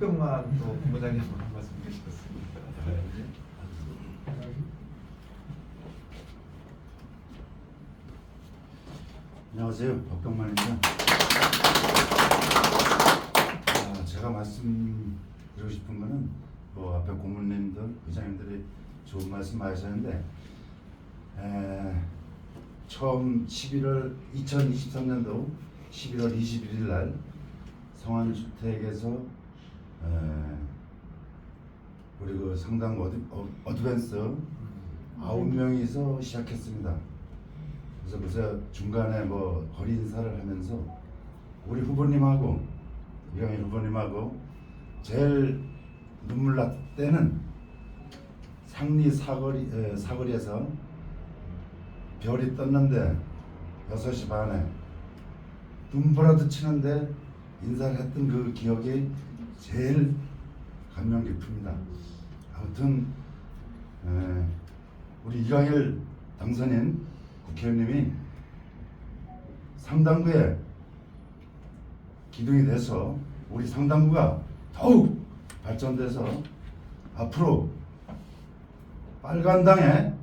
박병만 또 본부장님 한 말씀 해주셨습니다. 안녕하세요. 박병만입니다. 아, 제가 말씀드리고 싶은 거는 뭐 앞에 고문님들, 의장님들이 좋은 말씀 하셨는데 에, 처음 11월 2023년도 11월 21일 날 성안주택에서 에, 우리 그 상당 어드, 어, 어드밴스 아홉 명이서 시작했습니다. 그래서 그래서 중간에 뭐 거리 인사를 하면서 우리 후보님하고 이강일 후보님하고 제일 눈물 났 때는 상리 사거리 에, 사거리에서 별이 떴는데 6시 반에 눈보라도 치는데 인사를 했던 그 기억이 제일 감명 깊습니다. 아무튼 에, 우리 이강일 당선인 국회의원님이 상당부에 기둥이 돼서 우리 상당부가 더욱 발전돼서 앞으로 빨간당의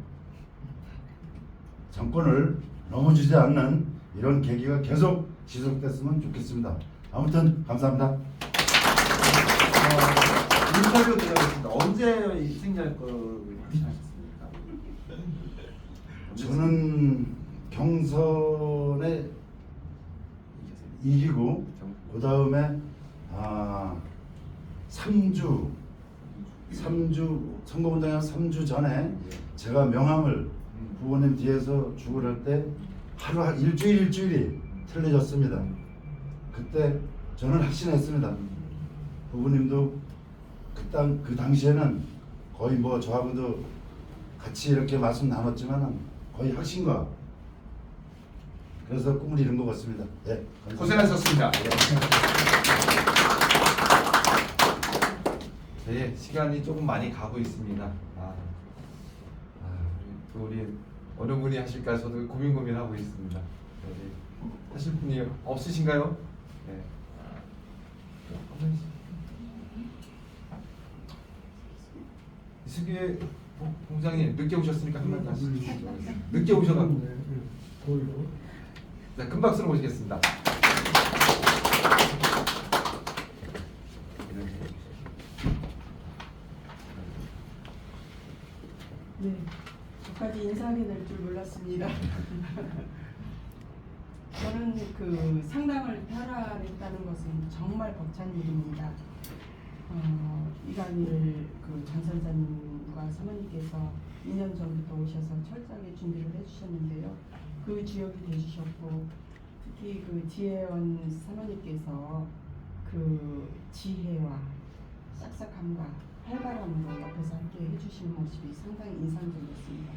정권을 넘어지지 않는 이런 계기가 계속 지속됐으면 좋겠습니다. 아무튼 감사합니다. 어, 인터뷰 드려야겠습니다. 언제 생략을 하셨습니까? 저는 경선에 이기고 그 다음에 아 3주 3주 선거운동한 3주 전에 제가 명함을 후보님 뒤에서 주고 그럴 때 하루 한 일주일 일주일이 틀려졌습니다. 그때 저는 확신했습니다. 후보님도 그당 그 당시에는 거의 뭐 저하고도 같이 이렇게 말씀 나눴지만 거의 확신과 그래서 꿈을 이룬 것 같습니다. 네, 감사합니다. 고생하셨습니다. 네, 시간이 조금 많이 가고 있습니다. 아, 아 우리, 또 우리 어느 분이 하실까 저도 고민 고민하고 있습니다. 네, 하실 분이 없으신가요? 네. 이승기 공장님 늦게 오셨으니까 한마디 하시죠. 늦게 오셔가지고. 자, 큰 박수로 모시겠습니다. 네, 저까지 인사하게 될줄 몰랐습니다. 저는 그 상당을 탈환했다는 것은 정말 벅찬 일입니다. 어, 이강일 그 전선자님 과 사모님께서 2년 전부터 오셔서 철저하게 준비를 해주셨는데요. 그 주역이 되주셨고 특히 그 지혜원 사모님께서 그 지혜와 싹싹함과 활발함으로 옆에서 함께 해주시는 모습이 상당히 인상적이었습니다.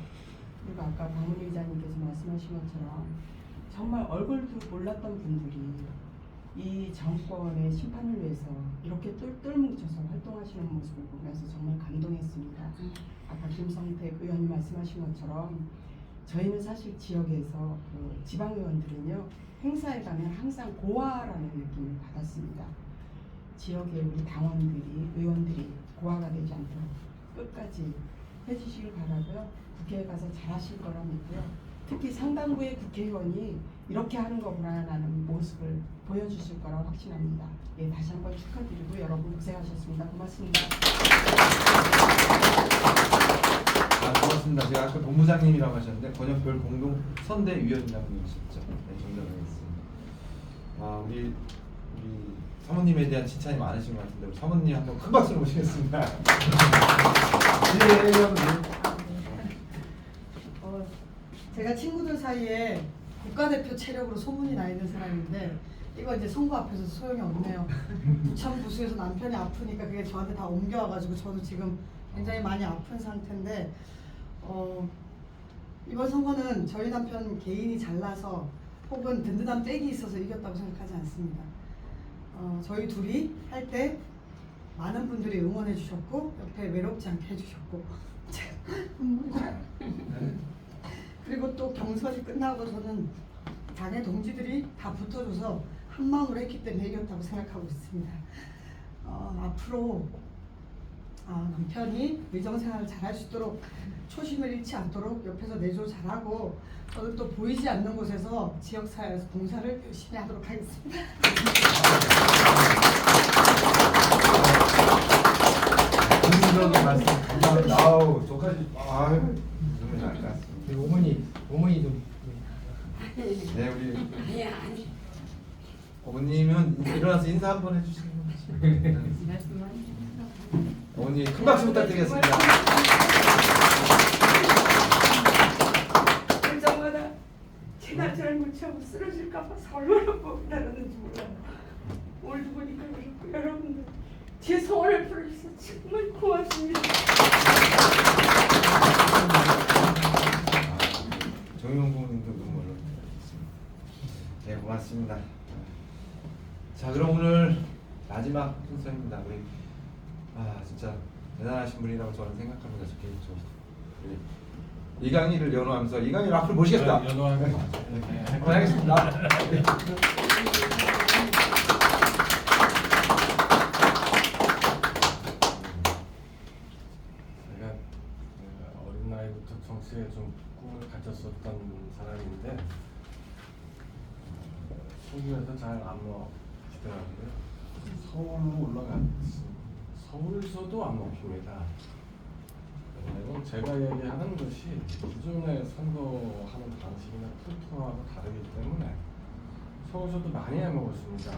그리고 아까 박문희 의장님께서 말씀하신 것처럼 정말 얼굴도 몰랐던 분들이 이 정권의 심판을 위해서 이렇게 똘똘 뭉쳐서 활동하시는 모습을 보면서 정말 감동했습니다. 아까 김성택 의원님 말씀하신 것처럼 저희는 사실 지역에서 그 지방 의원들은요 행사에 가면 항상 고아라는 느낌을 받았습니다. 지역의 우리 당원들이 의원들이 고아가 되지 않도록 끝까지 해주시길 바라고요. 국회에 가서 잘하실 거라 믿고요. 특히 상당부의 국회의원이 이렇게 하는 거구나라는 모습을 보여주실 거라 확신합니다. 예, 다시 한번 축하드리고 여러분 고생하셨습니다. 고맙습니다. 아, 고맙습니다. 제가 아까 본부장님이라고 하셨는데 권역별 공동 선대위원이라고 하셨죠. 네, 정정하겠습니다. 아, 우리 우리 사모님에 대한 칭찬이 많으신 것 같은데 우리 사모님 한번 큰 박수로 모시겠습니다. 네, 여러분. 어, 제가 친구들 사이에 국가대표 체력으로 소문이 나 있는 사람인데 이거 이제 선거 앞에서 소용이 없네요. 부천 부수에서 남편이 아프니까 그게 저한테 다 옮겨와가지고 저도 지금 굉장히 많이 아픈 상태인데 어, 이번 선거는 저희 남편 개인이 잘나서 혹은 든든한 백이 있어서 이겼다고 생각하지 않습니다. 어, 저희 둘이 할 때 많은 분들이 응원해 주셨고 옆에 외롭지 않게 해주셨고 경선이 끝나고 저는 당의 동지들이 다 붙어줘서 한 마음으로 했기 때문에 이겼다고 생각하고 있습니다. 어, 앞으로 아, 남편이 의정생활을 잘할 수 있도록 초심을 잃지 않도록 옆에서 내조 잘하고 저는 또 보이지 않는 곳에서 지역사회에서 봉사를 열심히 하도록 하겠습니다. 긍정적인 말씀 감사합니다. 아우 저까지 아유 것 같습니다. 우리 어머니 어머니도 네 우리 어머님은 일어나서 인사 한번 해주시는 거죠. 어머니 큰 박수 부탁드리겠습니다. 일정마다 제가 잘못하고 쓰러질까봐 얼마나 뻔뻔하는지 몰라요. 오늘도 보니까 그렇고 여러분들 제 소원을 풀어주셔서 정말 고맙습니다. 정용 부모님도 눈물을 흘리셨습니다. 네 고맙습니다. 자 그럼 오늘 마지막 순서입니다. 우리 아 진짜 대단하신 분이라고 저는 생각합니다. 저 개인적으로. 우리 이강희를 연호하면서 이강희를 앞으로 모시겠습니다. 연호하는 거 네, 한번 하겠습니다. 제가 어, 어린 나이부터 정치에 좀 꿈을 가졌었던 사람인데 소규에서 잘안 먹히더라고요. 서울로 올라갔지. 서울에서도 안 먹힙니다. 이건 제가 얘기하는 것이 기존의 선거하는 방식이나 풀토하고 다르기 때문에 서울에서도 많이 해먹었습니다.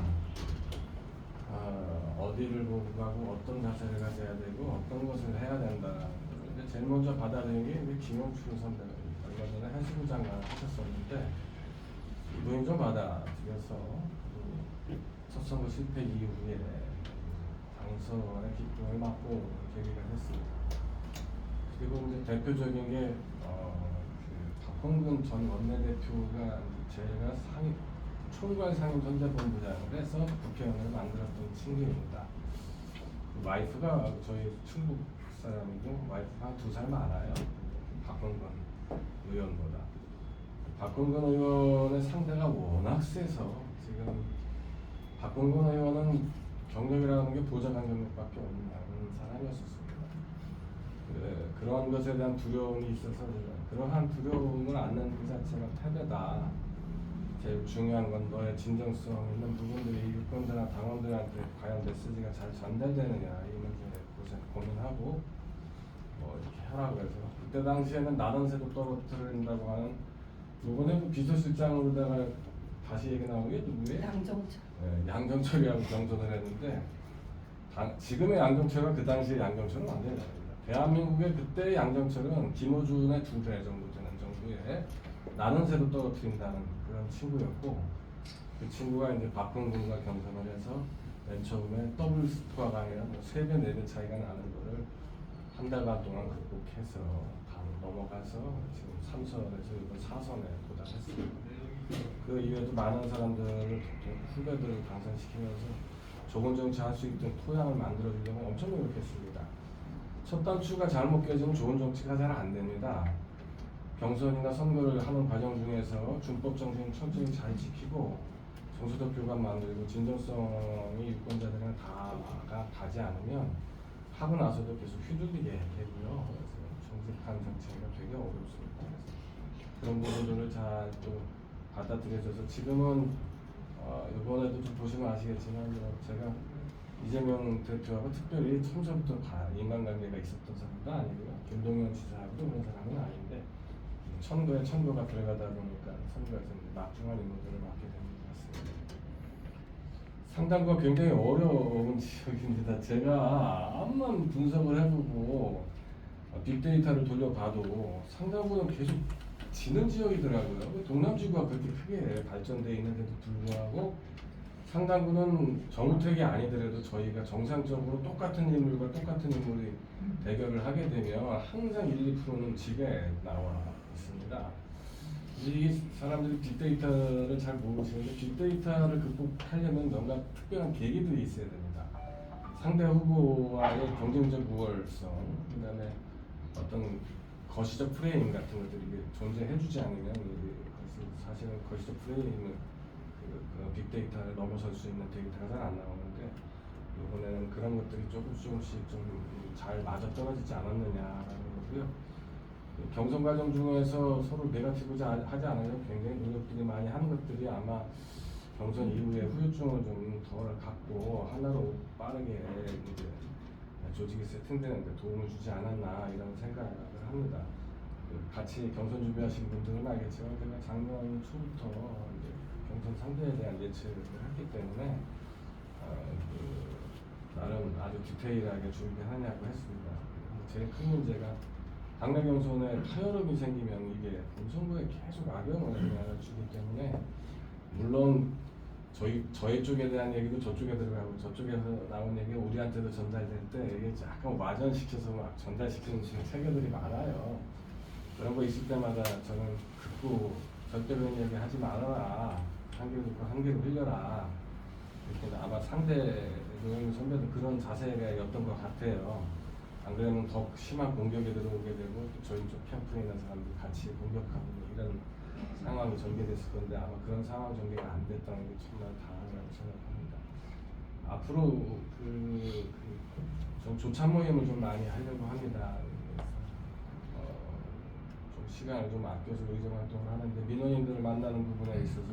어, 어디를 보고 가고 어떤 자세를 가져야 되고 어떤 것을 해야 된다. 제일 먼저 받아들인 게 김영춘 선배가 얼마 전에 해수부 장관을 하셨었는데 받아들여서 이첫 선거 실패 이후에 당선의 기쁨을 맛보 계기가 됐습니다. 그리고 이제 대표적인 게 어, 그 박홍근 전 원내대표가 제가 상임 총괄 상임 선대본부장을 해서 국회의원을 만들었던 친구입니다. 그 와이프가 저희 충북 사람이고 와이프가 두 살 많아요. 박홍근 의원보다. 박홍근 의원의 상대가 워낙 세서 지금 박홍근 의원은 경력이라는 게 보좌관 경력밖에 없는 사람이었었습니다. 그, 그런 것에 대한 두려움이 있어서 그러한 두려움을 안는 그 자체가 패배다. 제일 중요한 건 너의 진정성 있는 부분들이 유권자나 당원들한테 과연 메시지가 잘 전달되느냐 이 문제에 고생 고민하고 뭐 이렇게 하라고 해서 그때 당시에는 나는 새도 떨어뜨린다고 하는 요번에 그 비서실장으로다가 다시 얘기 나온 게 누구예요? 양정철. 네, 양정철이하고 경선을 했는데 당- 지금의 양정철과 그 당시의 양정철은 완전히 다릅니다. 대한민국의 그때 양정철은 김어준의 두 배 정도 되는 정도의 나는 새도 떨어뜨린다는 그런 친구였고 그 친구가 이제 박근근과 경선을 해서 맨 처음에 더블 스코어가 아니라 뭐세 배, 네배 차이가 나는 거를 한 달 반 동안 극복해서 넘어가서 지금 3선에서 이번 4선에 도달했습니다. 그 이후에도 많은 사람들을 또 후배들을 당선시키면서 좋은 정치 할 수 있도록 토양을 만들어주려고 엄청 노력했습니다. 첫 단추가 잘못 깨지면 좋은 정치가 잘 안 됩니다. 경선이나 선거를 하는 과정 중에서 준법 정신 철저히 잘 지키고 정서적 교감 만들고 진정성이 유권자들이랑 다가 가지 않으면 하고 나서도 계속 휘둘리게 되고요. 정직한 정치가 되게 어렵습니다. 그런 부분들을 잘 또 받아들여져서 지금은 어, 이번에도 좀 보시면 아시겠지만 뭐 제가 이재명 대표하고 특별히 처음부터 다 인간관계가 있었던 사람도 아니고요. 김동연 지사하고도 그런 사람은 아닌데 천거에 천거가 들어가다 보니까 선거에서 막중한 임무들을 맡게 같습니다. 상당과 굉장히 어려운 지역입니다. 제가 암만 분석을 해보고 어, 빅데이터를 돌려봐도 상당부는 계속 지는 지역이더라고요. 동남지구가 그렇게 크게 발전돼 있는데도 불구하고 상당부는 정우택이 아니더라도 저희가 정상적으로 똑같은 인물과 똑같은 인물이 대결을 하게 되면 항상 1, 2%는 지게 나와 있습니다. 이 사람들이 빅데이터를 잘 모르시는데 빅데이터를 극복하려면 뭔가 특별한 계기들이 있어야 됩니다. 상대 후보와의 경쟁적 우월성, 그다음에 어떤 거시적 프레임 같은 것들이 존재해주지 않으면 사실은 거시적 프레임을 그, 그 빅데이터를 넘어설 수 있는 데이터가 잘 안 나오는데 이번에는 그런 것들이 조금씩 조금씩 좀 잘 맞아 떨어지지 않았느냐라는 거고요. 경선 과정 중에서 서로 네가티브지 아- 하지 않으려 굉장히 노력들이 많이 하는 것들이 아마 경선 이후에 후유증을 좀 덜 갖고 하나로 빠르게 이제 조직이 세팅되는 데 도움을 주지 않았나 이런 생각을 합니다. 그 같이 경선 준비하신 분들은 알겠지만 제가 작년 초부터 이제 경선 상대에 대한 예측을 했기 때문에 어, 그 나름 아주 디테일하게 준비하냐고 했습니다. 제일 큰 문제가 당내 경선에 타협이 생기면 이게 본선거에 계속 악영향을 주기 때문에 물론 저희 저희 쪽에 대한 얘기도 저쪽에 들어가고 저쪽에서 나온 얘기가 우리한테도 전달될 때 이게 약간 와전시켜서 막 전달시키는 식의 체계들이 많아요. 그런 거 있을 때마다 저는 극구 절대 그런 얘기 하지 말아라. 한 귀로 듣고 한 귀로 흘려라. 이렇게 아마 상대 노영민 선배도 그런 자세였던 것 같아요. 안 그러면 더 심한 공격에 들어오게 되고 또 저희 쪽 캠프에 있는 사람들 같이 공격하고 이런 상황이 전개됐을 건데 아마 그런 상황 전개가 안 됐다는 게 정말 다행이라고 생각합니다. 앞으로 그, 그, 좀 조찬 모임을 좀 많이 하려고 합니다. 어, 좀 시간을 좀 아껴서 의정 활동을 하는데 민원인들을 만나는 부분에 있어서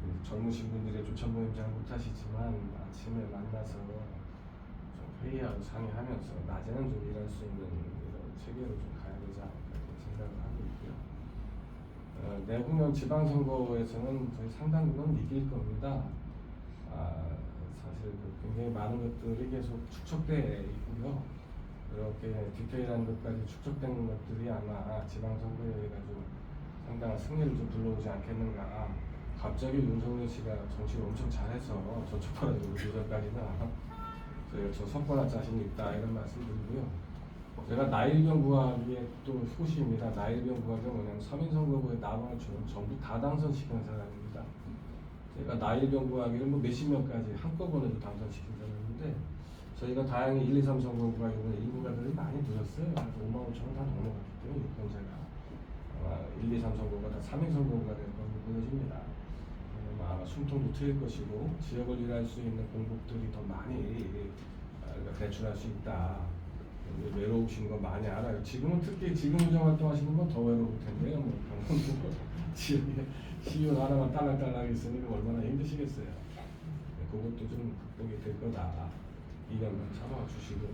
그 젊으신 분들이 조찬 모임 잘 못하시지만 아침에 만나서 좀 회의하고 상의하면서 낮에는 좀 일할 수 있는 이런 체계로 좀 가야 되지 않을까 생각을 하고 있고요. 어, 내후년 지방선거에서는 저희 상당부는 이길 겁니다. 아, 사실 그 굉장히 많은 것들이 계속 축적돼 있고요. 이렇게 디테일한 것까지 축적된 것들이 아마 지방선거에 가지고 상당한 승리를 좀 불러오지 않겠는가. 갑자기 윤석열 씨가 정치를 엄청 잘해서 저쪽 봐가지고 유전까지는 저 선거할 자신이 있다 이런 말씀 드리고요. 제가 나일병 구하기에 또 후시입니다. 나일병 구하기가 뭐냐면 서민선거구에 남아주는 전부 다 당선시키는 사람입니다. 제가 나일병 구하기를 뭐 몇십 명까지 한꺼번에도 당선시킨 사람인데 저희가 다행히 1, 2, 3 선거구가 이번에 인구가들이 많이 늘었어요. 5만 5천은 다 넘어갔기 때문에 유권자가 아마 1, 2, 3 선거가 다 3인 선거구가 될 걸로 보여집니다. 아마 숨통도 트일 것이고 지역을 일할 수 있는 공급들이 더 많이 아, 배출할 수 있다. 외로우신 거 많이 알아요. 지금은 특히 지금 의정 활동하시는 건 더 외로울 텐데요. 뭐 강원도 지역에 시의원 하나만 딸랑딸랑 있으니까 얼마나 힘드시겠어요. 네, 그것도 좀 극복이 될 거다. 2년만 참아주시고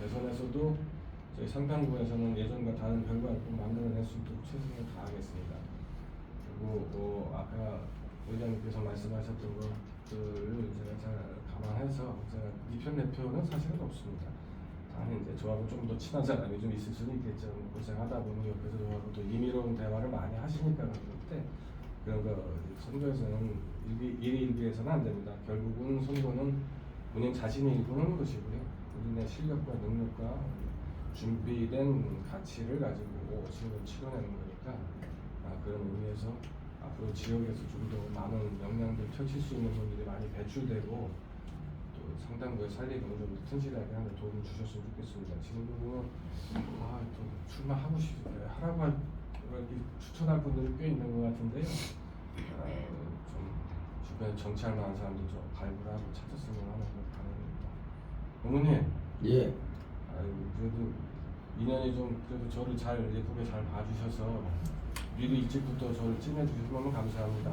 대선에서도 저희 상당부에서는 예전과 다른 결과를 꼭 만들어낼 수 있도록 최선을 다하겠습니다. 그리고 뭐 아까 의장님께서 말씀하셨던 것들을 제가 잘 감안해서 제가 이편 내표는 사실은 없습니다. 다만 이제 저하고 좀 더 친한 사람이 좀 있을 수는 있겠죠. 뭐 고생하다 보니 옆에서 저하고 또 임의로운 대화를 많이 하시니까 그런데 그런 거 선거에서는 일비, 일일비해서는 안 됩니다. 결국은 선거는 본인 자신이 일구는 것이고요. 본인의 실력과 능력과 준비된 가치를 가지고 지역을 치러내는 거니까 아, 그런 의미에서 앞으로 지역에서 좀 더 많은 역량들 펼칠 수 있는 분들이 많이 배출되고 또 상당부의 살리기는 좀 튼실하게 하는 도움을 주셨으면 좋겠습니다. 지금 보면 아또 출마하고 싶어요. 하라고 할, 추천할 분들이 꽤 있는 것 같은데요. 아, 좀 주변에 정치할 만한 사람들 좀 발굴하고 찾았으면 하는 그 바람입니다. 어머님, 예. 아이고 그래도 인연이 좀 그래도 저를 잘 예쁘게 잘 봐주셔서 미리 일찍부터 저를 찜해주셔서 너무 감사합니다.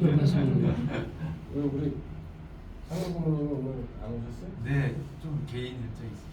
별 말씀입니다. 왜 우리 상현 부모님은 오늘 안 오셨어요? 네, 좀 개인 일정이 있습니다.